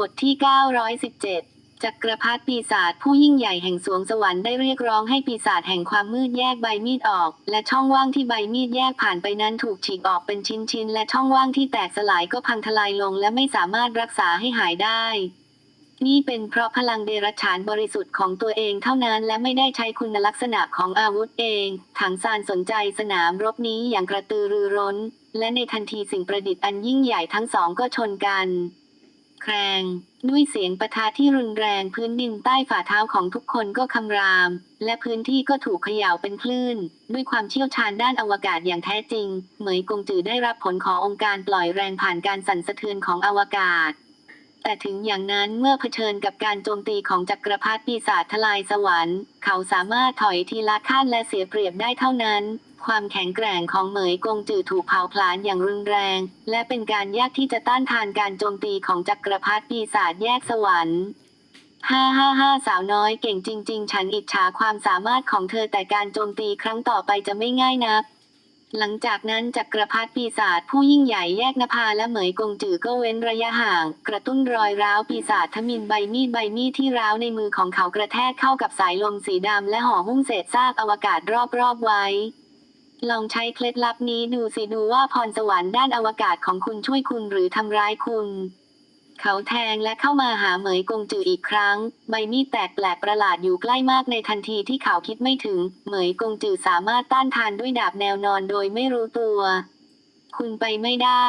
บทที่ 917 จักรพรรดิปีศาจผู้ยิ่งใหญ่แห่งสวงสวรรค์ได้เรียกร้องให้ปีศาจแห่งความมืดแยกใบมีดออก และช่องว่างที่ใบมีดแยกผ่านไปนั้นถูกฉีกออกเป็นชิ้นๆ และช่องว่างที่แตกสลายก็พังทลายลงและไม่สามารถรักษาให้หายได้ นี่เป็นเพราะพลังเดรัจฉานบริสุทธิ์ของตัวเองเท่านั้นและไม่ได้ใช้คุณลักษณะของอาวุธเอง ถังซานสนใจสนามรบนี้อย่างกระตือรือร้น และในทันทีสิ่งประดิษฐ์อันยิ่งใหญ่ทั้งสองก็ชนกัน แครง ด้วยเสียงประทะที่รุนแรงพื้นดินใต้ฝ่าเท้าของทุกคนก็คำราม และพื้นที่ก็ถูกเขย่าเป็นคลื่น ด้วยความเชี่ยวชาญด้านอวกาศอย่างแท้จริง เหมยกงจือได้รับผลขององค์การปล่อยแรงผ่านการสั่นสะเทือนของอวกาศแต่ถึงอย่างนั้นเมื่อเผชิญกับการโจมตีของจักรพรรดิปีศาจทลายสวรรค์ เขาสามารถถอยทีละขั้นและเสียเปรียบได้เท่านั้น ความแข็งแกร่งของเหมยกงจือถูกเผาผลาญอย่างรุนแรง และเป็นการยากที่จะต้านทานการโจมตีของจักรพรรดิปีศาจแยกสวรรค์ฮ่าฮ่าฮ่าสาวน้อยเก่งจริง ๆ ฉันอิจฉาความสามารถของเธอแต่การโจมตีครั้งต่อไปจะไม่ง่ายนัก หลังจากนั้นจักรพรรดิปีศาจผู้ยิ่งใหญ่แยกนภาและเหมยกงจือก็เว้นระยะห่าง กระตุ้นรอยร้าวปีศาจทมินใบมีดใบมีดที่ร้าวในมือของเขากระแทกเข้ากับสายลมสีดำและห่อหุ้มเศษซากอวกาศรอบๆไว้ ลองใช้เคล็ดลับนี้ดูสิดูว่าพรสวรรค์ด้านอวกาศของคุณช่วยคุณหรือทำร้ายคุณ เขาแทงและเข้ามาหาเหมยกงจืออีกครั้ง ใบมีดแตกแปลกประหลาดอยู่ใกล้มากในทันทีที่เขาคิดไม่ถึง เหมยกงจือสามารถต้านทานด้วยดาบแนวนอนโดยไม่รู้ตัวคุณไปไม่ได้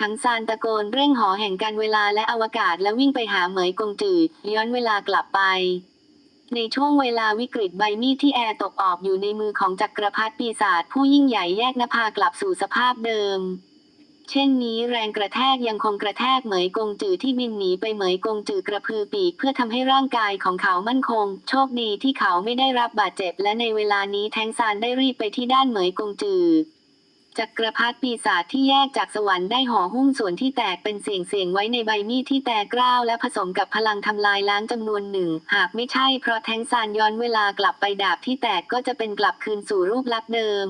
ทั้งซานตะโกนเร่งหอแห่งการเวลาและอวกาศและวิ่งไปหาเหมยกงจือย้อนเวลากลับไป ในช่วงเวลาวิกฤตใบมีดที่แอร์ตกออกอยู่ในมือของจักรพรรดิปีศาจผู้ยิ่งใหญ่แยกนภากลับสู่สภาพเดิม เช่นนี้แรงกระแทกยังคงกระแทกเหมยกงจือที่บินหนีไปเหมยกงจือกระพือปีกเพื่อทำให้ร่างกายของเขามั่นคง โชคดีที่เขาไม่ได้รับบาดเจ็บและในเวลานี้แทงซานได้รีบไปที่ด้านเหมยกงจือ จักรพรรดิปีศาจที่แยกจากสวรรค์ได้ห่อหุ้มส่วนที่แตกเป็นเสียงเสียงๆไว้ในใบมีดที่แตกกร้าวและผสมกับพลังทำลายล้างจำนวนหนึ่ง หากไม่ใช่เพราะแทงซานย้อนเวลากลับไปดาบที่แตกก็จะเป็นกลับคืนสู่รูปลักษณ์เดิม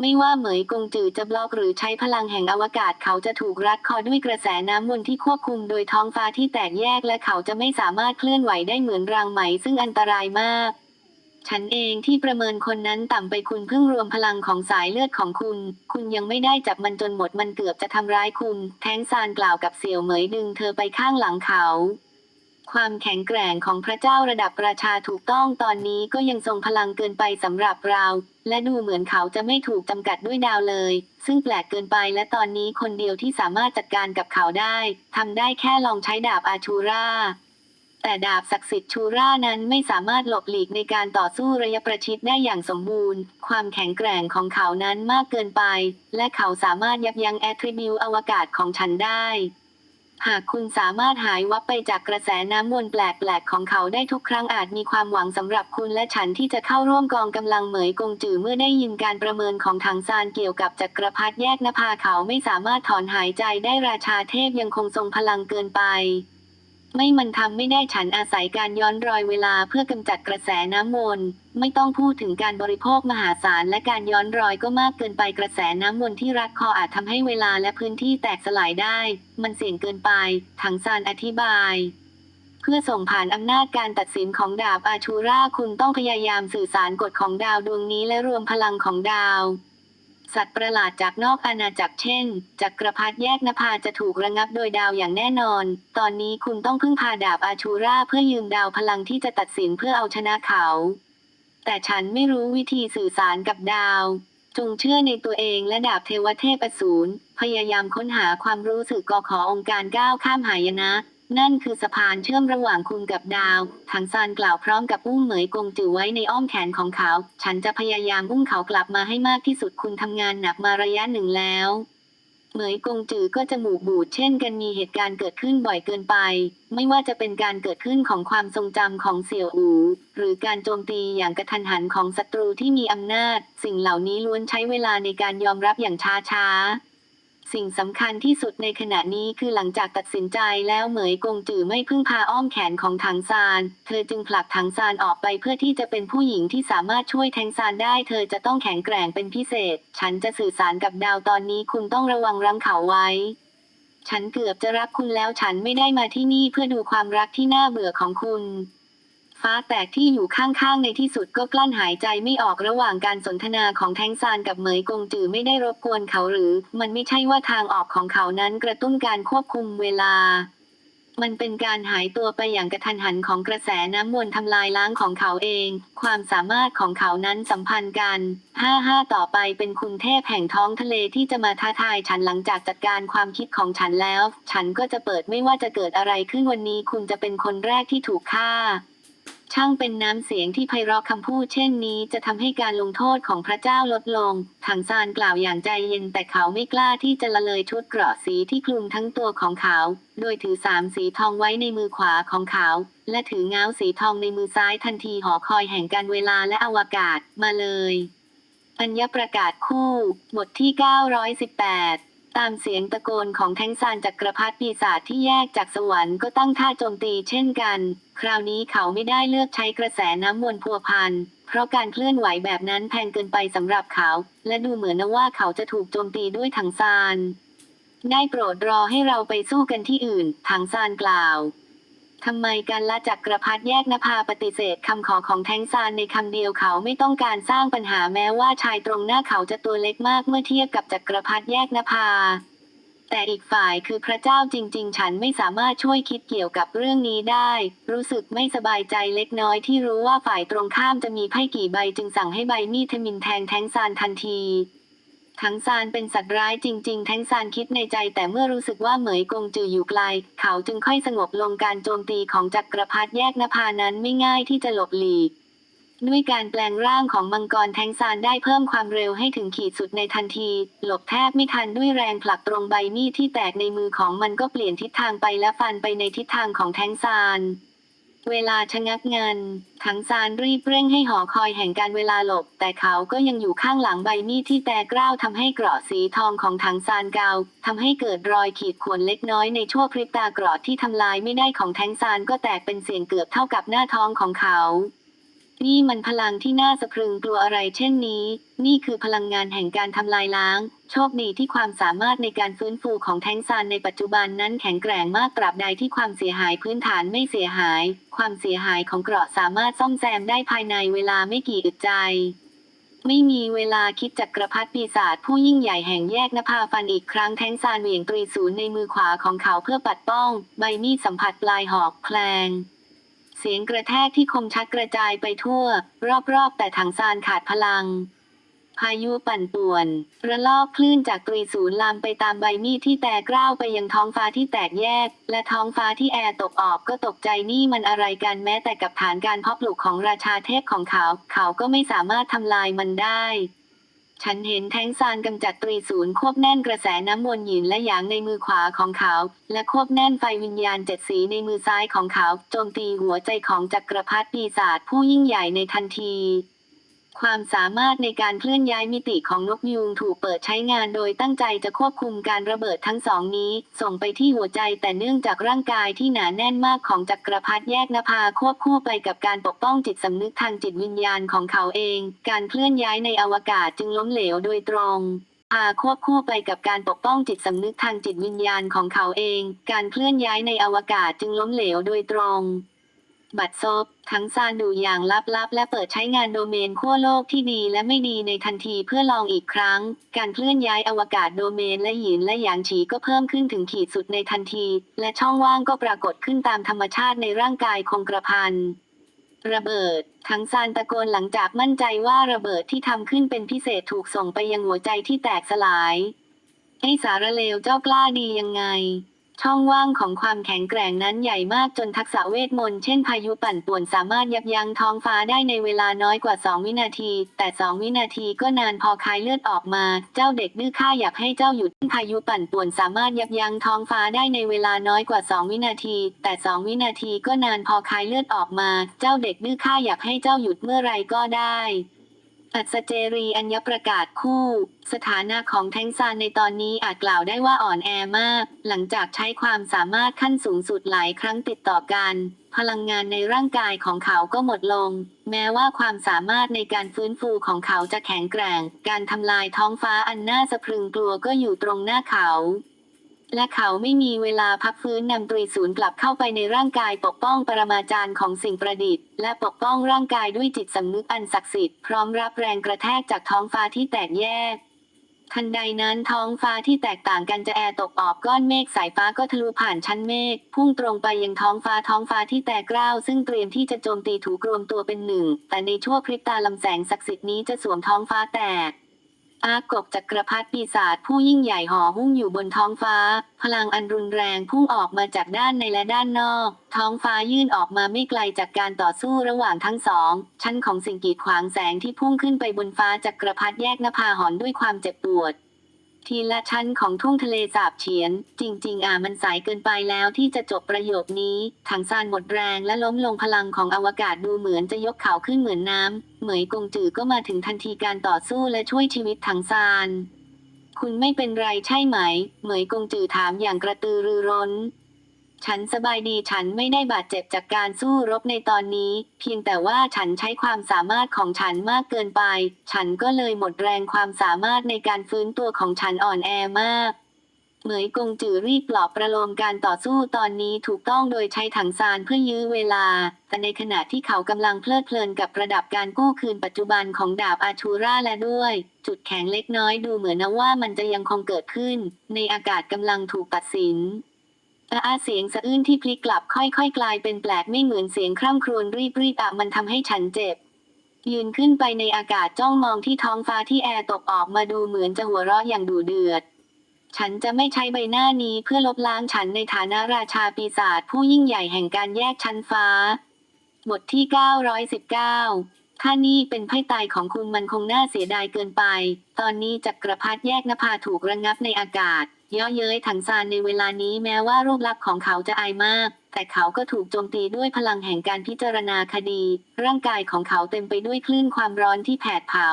ไม่ว่าเหมยกงจือจะบล็อกหรือใช้พลังแห่งอวกาศเขาจะถูกรัดคอด้วยกระแสน้ำวนที่ควบคุมโดยท้องฟ้าที่แตกแยกและเขาจะไม่สามารถเคลื่อนไหวได้เหมือนรางไหมซึ่งอันตรายมาก ฉันเองที่ประเมินคนนั้นต่ำไปคุณเพิ่งรวมพลังของสายเลือดของคุณ คุณยังไม่ได้จับมันจนหมดมันเกือบจะทำร้ายคุณ แท้งซานกล่าวกับเสี่ยวเหมยดึงเธอไปข้างหลังเขา ความแข็งแกร่งของพระเจ้าระดับประชาถูกต้องตอนนี้ก็ยังทรงพลังเกินไปสำหรับเรา และดูเหมือนเขาจะไม่ถูกจำกัดด้วยดาวเลย ซึ่งแปลกเกินไปและตอนนี้คนเดียวที่สามารถจัดการกับเขาได้ทำได้แค่ลองใช้ดาบอาชูรา แต่ดาบศักดิ์สิทธิ์ชูร่านั้นไม่สามารถหลบหลีกในการต่อสู้ระยะประชิดได้อย่างสมบูรณ์ ความแข็งแกร่งของเขานั้นมากเกินไป และเขาสามารถยับยั้งแอทริบิวอวกาศของฉันได้ หากคุณสามารถหายวับไปจากกระแสน้ำวนแปลกๆของเขาได้ทุกครั้งอาจมีความหวังสำหรับคุณและฉันที่จะเข้าร่วมกองกำลังเหมยกงจือเมื่อได้ยินการประเมินของถังซานเกี่ยวกับจักรพรรดิแยกนภาเขาไม่สามารถถอนหายใจได้ราชาเทพยังคงทรงพลังเกินไป ไม่มันทำไม่ได้ฉันอาศัยการย้อนรอยเวลาเพื่อกำจัดกระแสน้ำวนไม่ต้องพูดถึงการบริโภคมหาศาลและการย้อนรอยก็มากเกินไปกระแสน้ำวนที่รัดคออาจทำให้เวลาและพื้นที่แตกสลายได้ มันเสี่ยงเกินไป ถังซานอธิบาย เพื่อส่งผ่านอำนาจการตัดสินของดาบอาชูราคุณต้องพยายามสื่อสารกฎของดาวดวงนี้และรวมพลังของดาว สัตว์ประหลาดจากนอกอาณาจักรเช่น จักรพรรดิแยกนภาจะถูกระงับโดยดาวอย่างแน่นอน ตอนนี้คุณต้องพึ่งพาดาบอาชูราเพื่อยืมดาวพลังที่จะตัดสินเพื่อเอาชนะเขา แต่ฉันไม่รู้วิธีสื่อสารกับดาว จงเชื่อในตัวเองและดาบเทวเทพอสูรพยายามค้นหาความรู้สึกกอขอองค์การก้าวข้ามหายนะ นั่นคือสะพานเชื่อมระหว่างคุณกับดาวถังซานกล่าวพร้อมกับอุ้มเหมยกงจือไว้ในอ้อมแขนของเขา ฉันจะพยายามอุ้มเขากลับมาให้มากที่สุดคุณทำงานหนักมาระยะหนึ่งแล้วเหมยกงจือก็จะหมูกบูดเช่นกันมีเหตุการณ์เกิดขึ้นบ่อยเกินไป ไม่ว่าจะเป็นการเกิดขึ้นของความทรงจำของเสี่ยวอูหรือการโจมตีอย่างกระทันหันของศัตรูที่มีอำนาจ สิ่งเหล่านี้ล้วนใช้เวลาในการยอมรับอย่างช้าช้าๆ สิ่งสำคัญที่สุดในขณะนี้คือหลังจากตัดสินใจแล้วเหมยกงจือไม่พึ่งพาอ้อมแขนของถังซาน เธอจึงผลักถังซานออกไปเพื่อที่จะเป็นผู้หญิงที่สามารถช่วยแทงซานได้ เธอจะต้องแข็งแกร่งเป็นพิเศษ ฉันจะสื่อสารกับดาวตอนนี้คุณต้องระวังรังเขาไว้ ฉันเกือบจะรักคุณแล้วฉันไม่ได้มาที่นี่เพื่อดูความรักที่น่าเบื่อของคุณ ฟ้าแตกที่อยู่ข้างๆในที่สุดก็กลั้นหายใจไม่ออกระหว่างการสนทนาของแทงซานกับเหมยกงจือไม่ได้รบกวนเขาหรือ มันไม่ใช่ว่าทางออกของเขานั้นกระตุ้นการควบคุมเวลา มันเป็นการหายตัวไปอย่างกระทันหันของกระแสน้ำมวนทำลายล้างของเขาเอง ความสามารถของเขานั้นสัมพันธ์กันห้าห้าต่อไปเป็นคุณเทพแห่งท้องทะเลที่จะมาท้าทายฉันหลังจากจัดการความคิดของฉันแล้ว ฉันก็จะเปิดไม่ว่าจะเกิดอะไรขึ้นวันนี้คุณจะเป็นคนแรกที่ถูกฆ่า ช่างเป็นน้ำเสียงที่ไพเราะคำพูดเช่นนี้จะทำให้การลงโทษของพระเจ้าลดลง ถังซานกล่าวอย่างใจเย็นแต่เขาไม่กล้าที่จะละเลยชุดเกราะสีที่คลุมทั้งตัวของเขา โดยถือสามสีทองไว้ในมือขวาของเขา และถือเงาสีทองในมือซ้ายทันทีหอคอยแห่งการเวลาและอวกาศมาเลย อัญญประกาศคู่ บทที่ 918 ตามเสียงตะโกนของแทงซานจักรพรรดิปีศาจที่แยกจากสวรรค์ก็ตั้งท่าโจมตีเช่นกัน คราวนี้เขาไม่ได้เลือกใช้กระแสน้ำวนพัวพัน เพราะการเคลื่อนไหวแบบนั้นแพงเกินไปสำหรับเขา และดูเหมือนนะว่าเขาจะถูกโจมตีด้วยถังซาน ได้โปรดรอให้เราไปสู้กันที่อื่น ถังซานกล่าว ทำไมการละจักรพรรดิแยกนภาปฏิเสธคำขอของแทงซานในคำเดียวเขาไม่ต้องการสร้างปัญหาแม้ว่าชายตรงหน้าเขาจะตัวเล็กมากเมื่อเทียบกับจักรพรรดิแยกนภา แต่อีกฝ่ายคือพระเจ้าจริง ๆ ฉันไม่สามารถช่วยคิดเกี่ยวกับเรื่องนี้ได้ รู้สึกไม่สบายใจเล็กน้อยที่รู้ว่าฝ่ายตรงข้ามจะมีไพ่กี่ใบจึงสั่งให้ใบมีดทมินแทงแทงซานทันที ทั้งซานเป็นสัตว์ร้ายจริงๆแท้งซานคิดในใจแต่เมื่อรู้สึกว่าเหมยกงจืออยู่ไกล เขาจึงค่อยสงบลงการโจมตีของจักรพรรดิแยกนภานั้นไม่ง่ายที่จะหลบหลีก ด้วยการแปลงร่างของมังกรแทงซานได้เพิ่มความเร็วให้ถึงขีดสุดในทันที หลบแทบไม่ทันด้วยแรงผลักตรงใบมีดที่แตกในมือของมันก็เปลี่ยนทิศทางไปและฟันไปในทิศทางของแทงซาน เวลาชะงักงันถังซานรีบเร่งให้หอคอยแห่งการเวลาหลบ แต่เขาก็ยังอยู่ข้างหลังใบมีดที่แตกกร้าวทำให้เกราะสีทองของถังซานกาวทำให้เกิดรอยขีดข่วนเล็กน้อยในชั่วพริบตาเกราะที่ทำลายไม่ได้ของแทงซานก็แตกเป็นเสียงเกือบเท่ากับหน้าท้องของเขา นี่มันพลังที่น่าสะพรึงกลัวอะไรเช่นนี้ นี่คือพลังงานแห่งการทำลายล้าง โชคดีที่ความสามารถในการฟื้นฟูของแท้งซานในปัจจุบันนั้นแข็งแกร่งมากตราบใดที่ความเสียหายพื้นฐานไม่เสียหาย ความเสียหายของเกราะสามารถซ่อมแซมได้ภายในเวลาไม่กี่อึดใจ ไม่มีเวลาคิดจักรพรรดิปีศาจผู้ยิ่งใหญ่แห่งแยกนภาฟันอีกครั้งแท้งซานเหวี่ยงตรีศูนย์ในมือขวาของเขาเพื่อปัดป้อง ใบมีดสัมผัสปลายหอกแคลง เสียงกระแทกที่คมชัดกระจายไปทั่ว รอบๆ แต่ถังซานขาดพลัง พายุปั่นป่วน ระลอกคลื่นจากตรีศูนย์ลามไปตามใบมีดที่แตกร้าวไปยังท้องฟ้าที่แตกแยก และท้องฟ้าที่แอร์ตกออกก็ตกใจนี่มันอะไรกันแม้แต่กับฐานการเพาะปลูกของราชาเทพของเขา เขาก็ไม่สามารถทำลายมันได้ ฉันเห็นแท้งซานกำจัดตรีศูนย์ควบแน่นกระแสน้ำวนหยินและหยางในมือขวาของเขา และควบแน่นไฟวิญญาณเจ็ดสีในมือซ้ายของเขา โจมตีหัวใจของจักรพรรดิปีศาจผู้ยิ่งใหญ่ในทันที ความสามารถในการเคลื่อนย้ายมิติของนกยูงถูกเปิดใช้งานโดยตั้งใจจะควบคุมการระเบิดทั้งสองนี้ ส่งไปที่หัวใจแต่เนื่องจากร่างกายที่หนาแน่นมากของจักรพรรดิแยกนภาควบคู่ไปกับการปกป้องจิตสำนึกทางจิตวิญญาณของเขาเอง การเคลื่อนย้ายในอวกาศจึงล้มเหลวโดยตรงพาควบคู่ไปกับการปกป้องจิตสำนึกทางจิตวิญญาณของเขาเอง การเคลื่อนย้ายในอวกาศจึงล้มเหลวโดยตรง บัตรซบทั้งซานดูอย่างลับๆ และเปิดใช้งานโดเมนขั้วโลกที่ดีและไม่ดีในทันทีเพื่อลองอีกครั้ง การเคลื่อนย้ายอวกาศโดเมนและหยินและหยางฉีก็เพิ่มขึ้นถึงขีดสุดในทันที และช่องว่างก็ปรากฏขึ้นตามธรรมชาติในร่างกายคงกระพันระเบิด ทั้งซานตะโกนหลังจากมั่นใจว่าระเบิดที่ทำขึ้นเป็นพิเศษถูกส่งไปยังหัวใจที่แตกสลายไอ้สารเลวเจ้ากล้าดียังไง ช่องว่างของความแข็งแกร่งนั้นใหญ่มากจนทักษะเวทมนต์เช่นพายุปั่นป่วนสามารถยับยั้งท้องฟ้าได้ในเวลาน้อยกว่า 2 วินาที แต่ 2 วินาทีก็นานพอคายเลือดออกมา เจ้าเด็กดื้อข้าอยากให้เจ้าหยุดพายุปั่นป่วนสามารถยับยั้งท้องฟ้าได้ในเวลาน้อยกว่า 2 วินาที แต่ 2 วินาทีก็นานพอคายเลือดออกมา เจ้าเด็กดื้อข้าอยากให้เจ้าหยุดเมื่อไรก็ได้ อัศเจรีอัญญประกาศคู่ สถานะของแทงซานในตอนนี้อาจกล่าวได้ว่าอ่อนแอมาก หลังจากใช้ความสามารถขั้นสูงสุดหลายครั้งติดต่อกัน พลังงานในร่างกายของเขาก็หมดลง แม้ว่าความสามารถในการฟื้นฟูของเขาจะแข็งแกร่ง การทำลายท้องฟ้าอันน่าสะพรึงกลัวก็อยู่ตรงหน้าเขา และเขาไม่มีเวลาพักฟื้นนำตรีศูนย์กลับเข้าไปในร่างกายปกป้องปรมาจารย์ของสิ่งประดิษฐ์ และปกป้องร่างกายด้วยจิตสำนึกอันศักดิ์สิทธิ์พร้อมรับแรงกระแทกจากท้องฟ้าที่แตกแยก ทันใดนั้นท้องฟ้าที่แตกต่างกันจะแอร์ตกออกก้อนเมฆสายฟ้าก็ทะลุผ่านชั้นเมฆพุ่งตรงไปยังท้องฟ้าท้องฟ้าที่แตกกร้าวซึ่งเตรียมที่จะโจมตีถูกรวมตัวเป็นหนึ่ง แต่ในชั่วพริบตาลำแสงศักดิ์สิทธิ์นี้จะสวมท้องฟ้าแตก อากบจักรพรรดิปีศาจผู้ยิ่งใหญ่ห่อหุ้มอยู่บนท้องฟ้า พลังอันรุนแรงพุ่งออกมาจากด้านในและด้านนอก ท้องฟ้ายื่นออกมาไม่ไกลจากการต่อสู้ระหว่างทั้งสอง ชั้นของสิ่งกีดขวางแสงที่พุ่งขึ้นไปบนฟ้าจักรพรรดิแยกนภาหอนด้วยความเจ็บปวด ทีละชั้นของทุ่งทะเลสาบเฉียน จริง ๆ อะมันสายเกินไปแล้วที่จะจบประโยคนี้ ถังซานหมดแรงและล้มลงพลังของอวกาศดูเหมือนจะยกเขาขึ้นเหมือนน้ำ เหมยกงจือก็มาถึงทันทีการต่อสู้และช่วยชีวิตถังซาน คุณไม่เป็นไรใช่ไหม เหมยกงจือถามอย่างกระตือรือร้น ฉันสบายดีฉันไม่ได้บาดเจ็บจากการสู้รบในตอนนี้ เพียงแต่ว่าฉันใช้ความสามารถของฉันมากเกินไป ฉันก็เลยหมดแรงความสามารถในการฟื้นตัวของฉันอ่อนแอมากเหมยกงจือรีบปลอบประโลมการต่อสู้ตอนนี้ถูกต้องโดยใช้ถังซานเพื่อยื้อเวลา แต่ในขณะที่เขากำลังเพลิดเพลินกับระดับการกู้คืนปัจจุบันของดาบอาชูราและด้วย จุดแข็งเล็กน้อยดูเหมือนนะว่ามันจะยังคงเกิดขึ้น ในอากาศกำลังถูกตัดสิน อาอาเสียงสะอื้นที่พลิกกลับค่อยๆ กลายเป็นแปลกไม่เหมือนเสียงคร่ำครวญรีบๆอะมันทำให้ฉันเจ็บ ยืนขึ้นไปในอากาศจ้องมองที่ท้องฟ้าที่แอร์ตกออกมาดูเหมือนจะหัวเราะอย่างดูเดือด ฉันจะไม่ใช้ใบหน้านี้เพื่อลบล้างฉันในฐานะราชาปีศาจผู้ยิ่งใหญ่แห่งการแยกชั้นฟ้า บทที่ 919ถ้านี่เป็นไพ่ตายของคุณมันคงน่าเสียดายเกินไป ตอนนี้จักรพรรดิแยกนภาถูกระงงับในอากาศ ย่อเย้ยถังซานในเวลานี้แม้ว่ารูปลักษณ์ของเขาจะอายมาก แต่เขาก็ถูกโจมตีด้วยพลังแห่งการพิจารณาคดี ร่างกายของเขาเต็มไปด้วยคลื่นความร้อนที่แผดเผา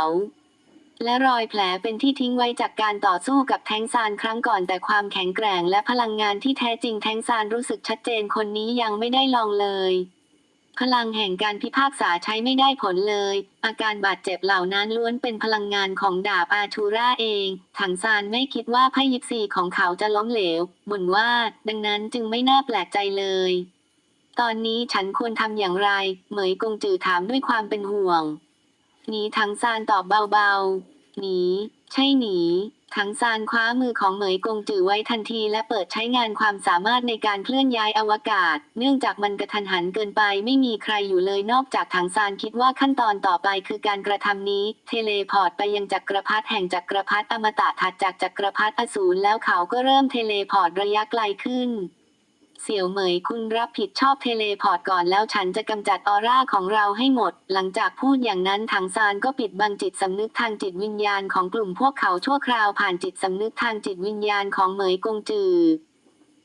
และรอยแผลเป็นที่ทิ้งไว้จากการต่อสู้กับแทงซานครั้งก่อนแต่ความแข็งแกร่งและพลังงานที่แท้จริงแทงซานรู้สึกชัดเจนคนนี้ยังไม่ได้ลองเลย พลังแห่งการพิพากษาใช้ไม่ได้ผลเลย อาการบาดเจ็บเหล่านั้นล้วนเป็นพลังงานของดาบอาชูราเอง ถังซานไม่คิดว่าไพ่ยิปซีของเขาจะล้มเหลวบ่นว่า ดังนั้นจึงไม่น่าแปลกใจเลย ตอนนี้ฉันควรทำอย่างไร เหมยกงจือถามด้วยความเป็นห่วง หนีถังซานตอบเบาๆ หนี ใช่หนี ถังซานคว้ามือของเหมยกงจือไว้ทันทีและเปิดใช้งานความสามารถในการเคลื่อนย้ายอวกาศ เนื่องจากมันกระทันหันเกินไปไม่มีใครอยู่เลยนอกจากถังซานคิดว่าขั้นตอนต่อไปคือการกระทำนี้ เทเลพอร์ตไปยังจักรพรรดิแห่งจักรพรรดิอมตะถัดจากจักรพรรดิอสูรแล้วเขาก็เริ่มเทเลพอร์ตระยะไกลขึ้น เสี่ยวเหมยคุณรับผิดชอบเทเลพอร์ตก่อนแล้วฉันจะกำจัดออร่าของเราให้หมด หลังจากพูดอย่างนั้นถังซานก็ปิดบังจิตสำนึกทางจิตวิญญาณของกลุ่มพวกเขาชั่วคราวผ่านจิตสำนึกทางจิตวิญญาณของเหมยกงจือ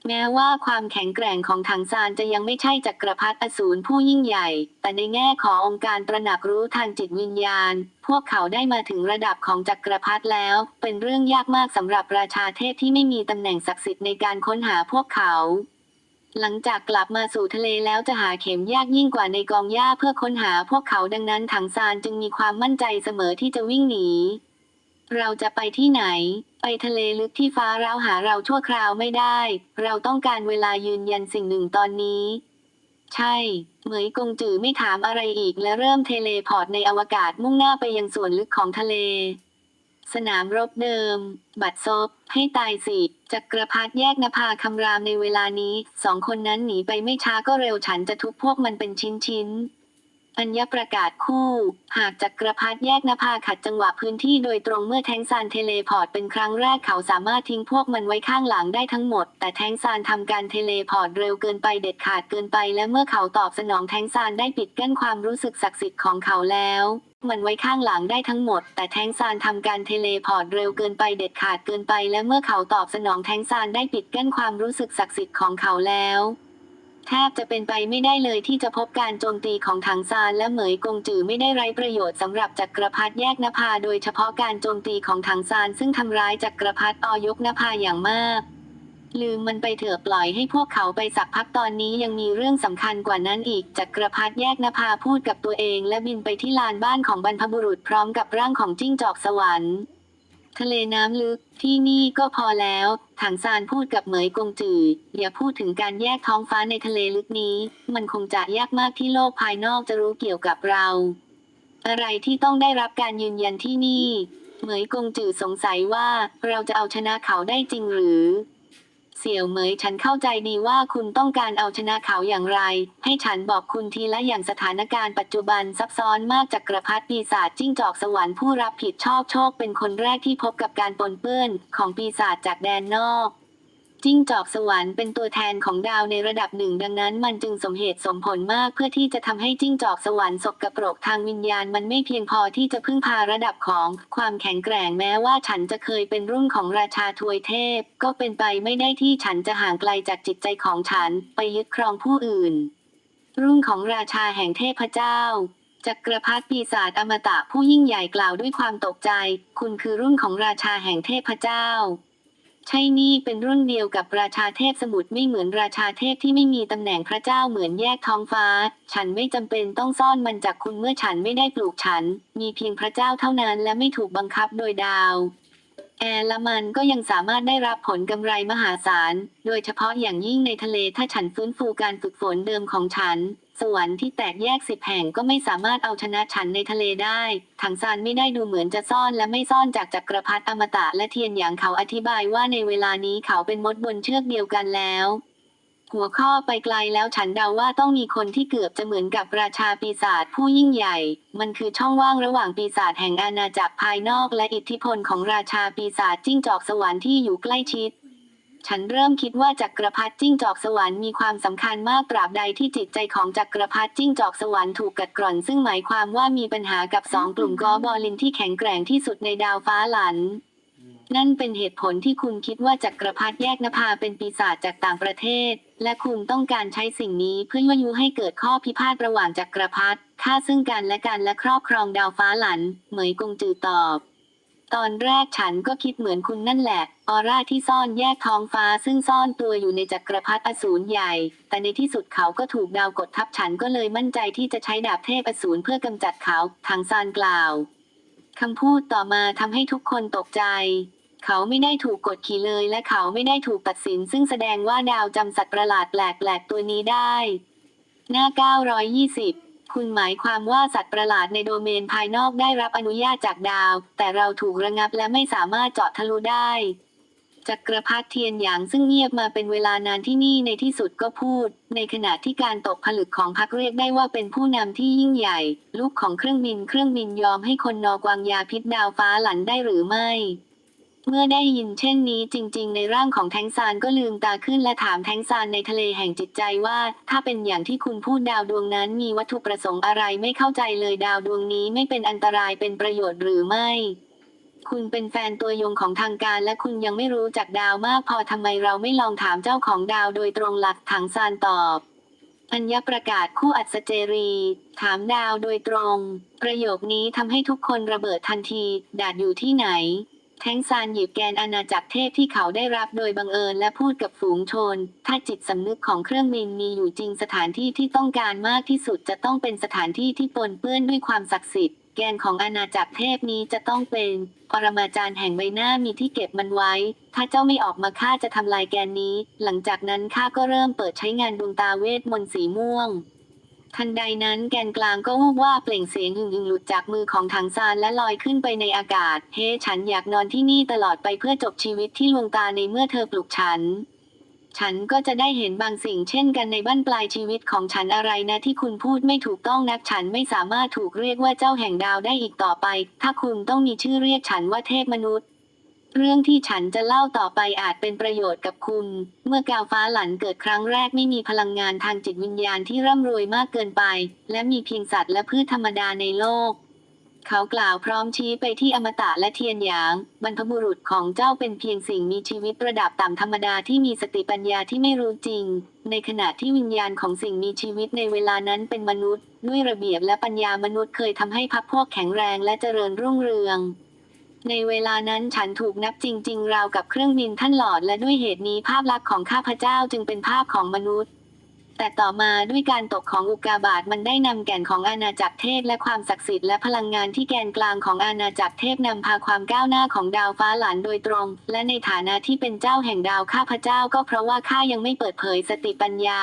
แม้ว่าความแข็งแกร่งของถังซานจะยังไม่ใช่จักรพรรดิอสูรผู้ยิ่งใหญ่ แต่ในแง่ขององค์การตระหนักรู้ทางจิตวิญญาณ พวกเขาได้มาถึงระดับของจักรพรรดิแล้ว เป็นเรื่องยากมากสำหรับราชาเทพที่ไม่มีตำแหน่งศักดิ์สิทธิ์ในการค้นหาพวกเขา หลังจากกลับมาสู่ทะเลแล้วจะหาเข็มยากยิ่งกว่าในกองหญ้าเพื่อค้นหาพวกเขาดังนั้นถังซานจึงมีความมั่นใจเสมอที่จะวิ่งหนี เราจะไปที่ไหน ไปทะเลลึกที่ฟ้าเราหาเราชั่วคราวไม่ได้ เราต้องการเวลายืนยันสิ่งหนึ่งตอนนี้ ใช่ เหมยกงจือไม่ถามอะไรอีกและเริ่มเทเลพอร์ตในอวกาศมุ่งหน้าไปยังส่วนลึกของทะเล สนามรบเดิม บัดซบ ให้ตายสิ จักรพรรดิแยกนภาคำรามในเวลานี้ สองคนนั้นหนีไปไม่ช้าก็เร็วฉันจะทุบพวกมันเป็นชิ้นชิ้นอัญญประกาศคู่ หากจักรพรรดิแยกนภาขัดจังหวะพื้นที่โดยตรงเมื่อแทงซานเทเลพอร์ตเป็นครั้งแรกเขาสามารถทิ้งพวกมันไว้ข้างหลังได้ทั้งหมด แต่แทงซานทำการเทเลพอร์ตเร็วเกินไปเด็ดขาดเกินไป และเมื่อเขาตอบสนองแทงซานได้ปิดกั้นความรู้สึกศักดิ์สิทธิ์ของเขาแล้ว มันไว้ข้างหลังได้ทั้งหมด แต่แทงซานทำการเทเลพอร์ตเร็วเกินไปเด็ดขาดเกินไป และเมื่อเขาตอบสนองแทงซานได้ปิดกั้นความรู้สึกศักดิ์สิทธิ์ของเขาแล้วแทบจะเป็นไปไม่ได้เลยที่จะพบการโจมตีของถังซานและเหมยกงจือไม่ได้ไร้ประโยชน์สำหรับจักรพรรดิแยกนภาโดยเฉพาะการโจมตีของถังซานซึ่งทำร้ายจักรพรรดิออยกนภาอย่างมาก ลืมมันไปเถอะปล่อยให้พวกเขาไปสักพักตอนนี้ยังมีเรื่องสำคัญกว่านั้นอีกจักรพรรดิแยกนภาพูดกับตัวเองและบินไปที่ลานบ้านของบรรพบุรุษพร้อมกับร่างของจิ้งจอกสวรรค์ ทะเลน้ำลึกที่นี่ก็พอแล้วถังซานพูดกับเหมยกงจืออย่าพูดถึงการแยกท้องฟ้าในทะเลลึกนี้ มันคงจะยากมากที่โลกภายนอกจะรู้เกี่ยวกับเรา อะไรที่ต้องได้รับการยืนยันที่นี่ เหมยกงจือสงสัยว่าเราจะเอาชนะเขาได้จริงหรือ เสี่ยวเหมยฉันเข้าใจดีว่าคุณต้องการเอาชนะเขาอย่างไร ให้ฉันบอกคุณทีละอย่างสถานการณ์ปัจจุบันซับซ้อนมากจากกระพัดปีศาจจิ้งจอกสวรรค์ผู้รับผิดชอบโชคเป็นคนแรกที่พบกับการปนเปื้อนของปีศาจจากแดนนอก จิ้งจอกสวรรค์เป็นตัวแทนของดาวในระดับหนึ่ง ดังนั้นมันจึงสมเหตุสมผลมากเพื่อที่จะทำให้จิ้งจอกสวรรค์สกระโปรกทางวิญญาณมันไม่เพียงพอที่จะพึ่งพาระดับของความแข็งแกร่งแม้ว่าฉันจะเคยเป็นรุ่นของราชาทวยเทพ ก็เป็นไปไม่ได้ที่ฉันจะห่างไกลจากจิตใจของฉัน ไปยึดครองผู้อื่น รุ่นของราชาแห่งเทพเจ้าจักรพรรดิปีศาจอมตะผู้ยิ่งใหญ่กล่าวด้วยความตกใจ คุณคือรุ่นของราชาแห่งเทพเจ้า ใช่นี่เป็นรุ่นเดียวกับราชาเทพสมุทรไม่เหมือนราชาเทพที่ไม่มีตำแหน่งพระเจ้าเหมือนแยกท้องฟ้า ฉันไม่จำเป็นต้องซ่อนมันจากคุณเมื่อฉันไม่ได้ปลูกฉัน มีเพียงพระเจ้าเท่านั้นและไม่ถูกบังคับโดยดาวแอร์ละมันก็ยังสามารถได้รับผลกำไรมหาศาล โดยเฉพาะอย่างยิ่งในทะเลถ้าฉันฟื้นฟูการฝึกฝนเดิมของฉัน สวรรค์ที่แตกแยกสิบแห่งก็ไม่สามารถเอาชนะฉันในทะเลได้ ถังซานไม่ได้ดูเหมือนจะซ่อนและไม่ซ่อนจากจักรพรรดิอมตะและเทียนหยางเขาอธิบายว่าในเวลานี้เขาเป็นมดบนเชือกเดียวกันแล้ว หัวข้อไปไกลแล้วฉันเดาว่าต้องมีคนที่เกือบจะเหมือนกับราชาปีศาจผู้ยิ่งใหญ่ มันคือช่องว่างระหว่างปีศาจแห่งอาณาจักรภายนอกและอิทธิพลของราชาปีศาจจิ้งจอกสวรรค์ที่อยู่ใกล้ชิด ฉันเริ่มคิดว่าจักรพรรดิจิ้งจอกสวรรค์มีความสำคัญมากตราบใดที่จิตใจของจักรพรรดิจิ้งจอกสวรรค์ถูกกัดกร่อน ซึ่งหมายความว่ามีปัญหากับสองกลุ่มกอบอลินที่แข็งแกร่งที่สุดในดาวฟ้าหลัน นั่นเป็นเหตุผลที่คุณคิดว่าจักรพรรดิแยกนภาเป็นปีศาจจากต่างประเทศ และคุณต้องการใช้สิ่งนี้เพื่อยั่วยุให้เกิดข้อพิพาทระหว่างจักรพรรดิฆ่าซึ่งกันและกันและครอบครองดาวฟ้าหลัน เหมยกงจือตอบ ตอนแรกฉันก็คิดเหมือนคุณนั่นแหละ ออร่าที่ซ่อนแยกท้องฟ้าซึ่งซ่อนตัวอยู่ในจักรพรรดิอสูรใหญ่ แต่ในที่สุดเขาก็ถูกดาวกดทับฉันก็เลยมั่นใจที่จะใช้ดาบเทพอสูรเพื่อกำจัดเขาทางซานกล่าวคำพูดต่อมาทำให้ทุกคนตกใจ เขาไม่ได้ถูกกดขี่เลยและเขาไม่ได้ถูกตัดสิน ซึ่งแสดงว่าดาวจำสัตว์ประหลาดแปลกๆตัวนี้ได้ หน้า 920 คุณหมายความว่าสัตว์ประหลาดในโดเมนภายนอกได้รับอนุญาตจากดาว แต่เราถูกระงับและไม่สามารถเจาะทะลุได้จักรพรรดิเทียนหยางซึ่งเงียบมาเป็นเวลานานที่นี่ในที่สุดก็พูด ในขณะที่การตกผลึกของพรรคเรียกได้ว่าเป็นผู้นำที่ยิ่งใหญ่ ลูกของเครื่องบินเครื่องบินยอมให้คนนอกวางยาพิษดาวฟ้าหลันได้หรือไม่ เมื่อได้ยินเช่นนี้จริง ๆ ในร่างของแทงซานก็ลืมตาขึ้นและถามแทงซานในทะเลแห่งจิตใจว่า ถ้าเป็นอย่างที่คุณพูดดาวดวงนั้นมีวัตถุประสงค์อะไรไม่เข้าใจเลยดาวดวงนี้ไม่เป็นอันตรายเป็นประโยชน์หรือไม่ คุณเป็นแฟนตัวยงของทางการและคุณยังไม่รู้จักดาวมากพอทำไมเราไม่ลองถามเจ้าของดาวโดยตรงหลักถังซานตอบอัญญประกาศคู่อัศเจรี ถามดาวโดยตรง ประโยคนี้ทำให้ทุกคนระเบิดทันที ดาดอยู่ที่ไหน แท้งซานหยิบแกนอาณาจักรเทพที่เขาได้รับโดยบังเอิญและพูดกับฝูงชน ถ้าจิตสำนึกของเครื่องบินมีอยู่จริงสถานที่ที่ต้องการมากที่สุดจะต้องเป็นสถานที่ที่ปนเปื้อนด้วยความศักดิ์สิทธิ์ แกนของอาณาจักรเทพนี้จะต้องเป็นปรมาจารย์แห่งใบหน้ามีที่เก็บมันไว้ ถ้าเจ้าไม่ออกมาข้าจะทำลายแกนนี้ หลังจากนั้นข้าก็เริ่มเปิดใช้งานดวงตาเวทมนต์สีม่วง ทันใดนั้นแกนกลางก็วูบว่าเปล่งเสียงหึ่งหึ่งหลุดจากมือของถังซานและลอยขึ้นไปในอากาศ เฮ้ ฉันอยากนอนที่นี่ตลอดไปเพื่อจบชีวิตที่ลวงตาในเมื่อเธอปลุกฉัน ฉันก็จะได้เห็นบางสิ่งเช่นกันในบ้านปลายชีวิตของฉันอะไรนะที่คุณพูดไม่ถูกต้องนักฉันไม่สามารถถูกเรียกว่าเจ้าแห่งดาวได้อีกต่อไป ถ้าคุณต้องมีชื่อเรียกฉันว่าเทพมนุษย์ เรื่องที่ฉันจะเล่าต่อไปอาจเป็นประโยชน์กับคุณ เมื่อกาวฟ้าหลันเกิดครั้งแรกไม่มีพลังงานทางจิตวิญญาณที่ร่ำรวยมากเกินไป และมีเพียงสัตว์และพืชธรรมดาในโลก เขากล่าวพร้อมชี้ไปที่อมตะและเทียนหยาง บรรพบุรุษของเจ้าเป็นเพียงสิ่งมีชีวิตระดับต่ำธรรมดาที่มีสติปัญญาที่ไม่รู้จริง ในขณะที่วิญญาณของสิ่งมีชีวิตในเวลานั้นเป็นมนุษย์ ด้วยระเบียบและปัญญามนุษย์เคยทำให้พักพวกแข็งแรงและเจริญรุ่งเรือง ในเวลานั้นฉันถูกนับจริง ๆ ราวกับเครื่องบินท่านหลอดและด้วยเหตุนี้ภาพลักษณ์ของข้าพเจ้าจึงเป็นภาพของมนุษย์ แต่ต่อมาด้วยการตกของอุกาบาตมันได้นำแก่นของอาณาจักรเทพและความศักดิ์สิทธิ์และพลังงานที่แกนกลางของอาณาจักรเทพนำพาความก้าวหน้าของดาวฟ้าหลานโดยตรง และในฐานะที่เป็นเจ้าแห่งดาวข้าพเจ้าก็เพราะว่าข้ายังไม่เปิดเผยสติปัญญา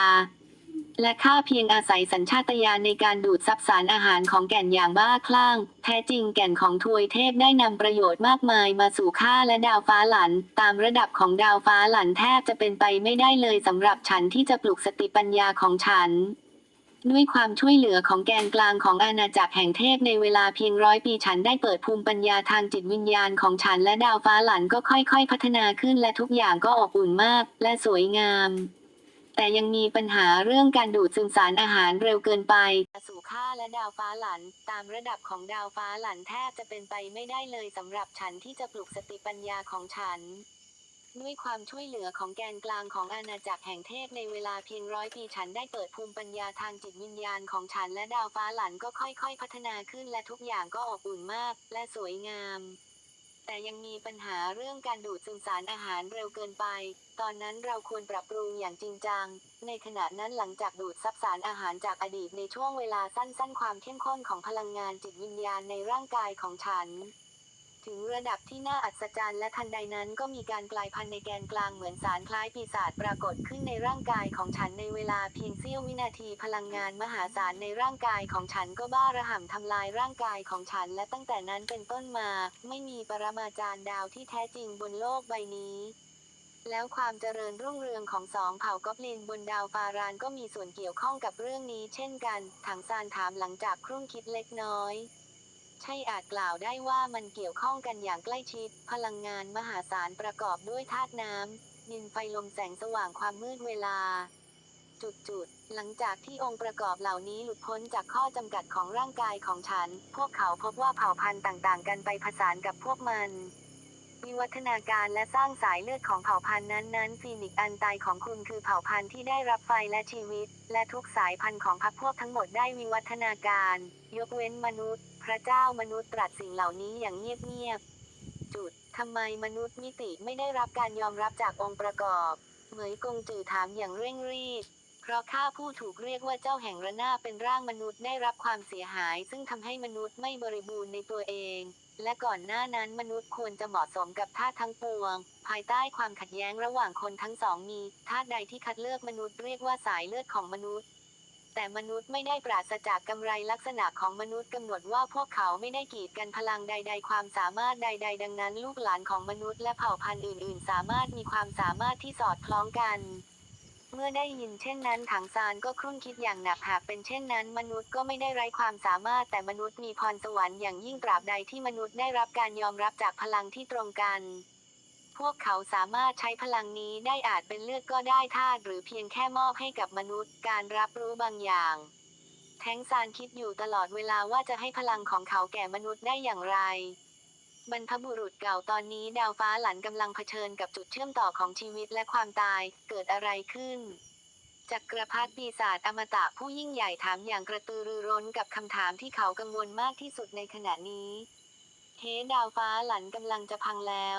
และข้าเพียงอาศัยสัญชาตญาณในการดูดซับสารอาหารของแก่นอย่างบ้าคลั่ง แท้จริงแก่นของทวยเทพได้นำประโยชน์มากมายมาสู่ข้าและดาวฟ้าหลัน ตามระดับของดาวฟ้าหลันแทบจะเป็นไปไม่ได้เลยสำหรับฉันที่จะปลุกสติปัญญาของฉันด้วยความช่วยเหลือของแกนกลางของอาณาจักรแห่งเทพในเวลาเพียงร้อยปีฉันได้เปิดภูมิปัญญาทางจิตวิญญาณของฉันและดาวฟ้าหลันก็ค่อยๆ พัฒนาขึ้นและทุกอย่างก็อบอุ่นมากและสวยงาม แต่ยังมีปัญหาเรื่องการดูดซึมสารอาหารเร็วเกินไป สู่ค่าและดาวฟ้าหลัน ตามระดับของดาวฟ้าหลันแทบจะเป็นไปไม่ได้เลยสำหรับฉันที่จะปลุกสติปัญญาของฉัน ด้วยความช่วยเหลือของแกนกลางของอาณาจักรแห่งเทพในเวลาเพียงร้อยปีฉันได้เปิดภูมิปัญญาทางจิตวิญญาณของฉันและดาวฟ้าหลันก็ค่อยๆ พัฒนาขึ้นและทุกอย่างก็อบอุ่นมาก และสวยงาม แต่ยังมีปัญหาเรื่องการดูดซึมสารอาหารเร็วเกินไป ตอนนั้นเราควรปรับปรุงอย่างจริงจัง ในขณะนั้นหลังจากดูดซับสารอาหารจากอดีตในช่วงเวลาสั้นๆ ความเข้มข้นของพลังงานจิตวิญญาณในร่างกายของฉัน ถึงระดับที่น่าอัศจรรย์และทันใดนั้นก็มีการกลายพันธุ์ในแกนกลางเหมือนสารคล้ายปีศาจปรากฏขึ้นในร่างกายของฉันในเวลาเพียงเสี้ยววินาทีพลังงานมหาศาลในร่างกายของฉันก็บ้าระห่ำทำลายร่างกายของฉัน และตั้งแต่นั้นเป็นต้นมา ไม่มีปรมาจารย์ดาวที่แท้จริงบนโลกใบนี้แล้วความเจริญรุ่งเรืองของสองเผ่ากอบลินบนดาวฟารานก็มีส่วนเกี่ยวข้องกับเรื่องนี้เช่นกัน ถังซานถามหลังจากครุ่นคิดเล็กน้อย ใช่อาจกล่าวได้ว่ามันเกี่ยวข้องกันอย่างใกล้ชิด พลังงานมหาศาลประกอบด้วยธาตุน้ำดินไฟลมแสงสว่างความมืดเวลาจุดจุดๆ หลังจากที่องค์ประกอบเหล่านี้หลุดพ้นจากข้อจำกัดของร่างกายของฉัน พวกเขาพบว่าเผ่าพันธุ์ต่างๆ กันไปผสานกับพวกมันวิวัฒนาการและสร้างสายเลือดของเผ่าพันธุ์นั้นๆฟีนิกอันตายของคุณคือเผ่าพันธุ์ที่ได้รับไฟและชีวิต และทุกสายพันธุ์ของพรรคพวกทั้งหมดได้วิวัฒนาการ ยกเว้นมนุษย์ พระเจ้ามนุษย์ตรัสสิ่งเหล่านี้อย่างเงียบๆ จุด ทำไมมนุษย์มิติไม่ได้รับการยอมรับจากองค์ประกอบ เหมยกงจือถามอย่างเร่งรีบ เพราะข้าผู้ถูกเรียกว่าเจ้าแห่งระนาเป็นร่างมนุษย์ได้รับความเสียหาย ซึ่งทำให้มนุษย์ไม่บริบูรณ์ในตัวเอง และก่อนหน้านั้นมนุษย์ควรจะเหมาะสมกับธาตุทั้งปวง ภายใต้ความขัดแย้งระหว่างคนทั้งสองมีธาตุใดที่คัดเลือกมนุษย์เรียกว่าสายเลือดของมนุษย์ แต่มนุษย์ไม่ได้ปราศจากกำไรลักษณะของมนุษย์กำหนดว่าพวกเขาไม่ได้กีดกันพลังใด ๆ ความสามารถใด ๆ ดังนั้น ลูกหลานของมนุษย์และเผ่าพันธุ์อื่น ๆ สามารถมีความสามารถที่สอดคล้องกันเมื่อได้ยินเช่นนั้นถังซานก็ครุ่นคิดอย่างหนักหากเป็นเช่นนั้น มนุษย์ก็ไม่ได้ไร้ความสามารถแต่มนุษย์มีพรสวรรค์อย่างยิ่งตราบใดที่มนุษย์ได้รับการยอมรับจากพลังที่ตรงกัน พวกเขาสามารถใช้พลังนี้ได้อาจเป็นเลือดก็ได้ธาตุหรือเพียงแค่มอบให้กับมนุษย์การรับรู้บางอย่าง แทงซานคิดอยู่ตลอดเวลาว่าจะให้พลังของเขาแก่มนุษย์ได้อย่างไร บรรพบุรุษเก่าตอนนี้ดาวฟ้าหลันกำลังเผชิญกับจุดเชื่อมต่อของชีวิตและความตายเกิดอะไรขึ้นจักรพรรดิปีศาจอมตะผู้ยิ่งใหญ่ถามอย่างกระตือรือร้นกับคำถามที่เขากังวลมากที่สุดในขณะนี้เฮดาวฟ้าหลันกำลังจะพังแล้ว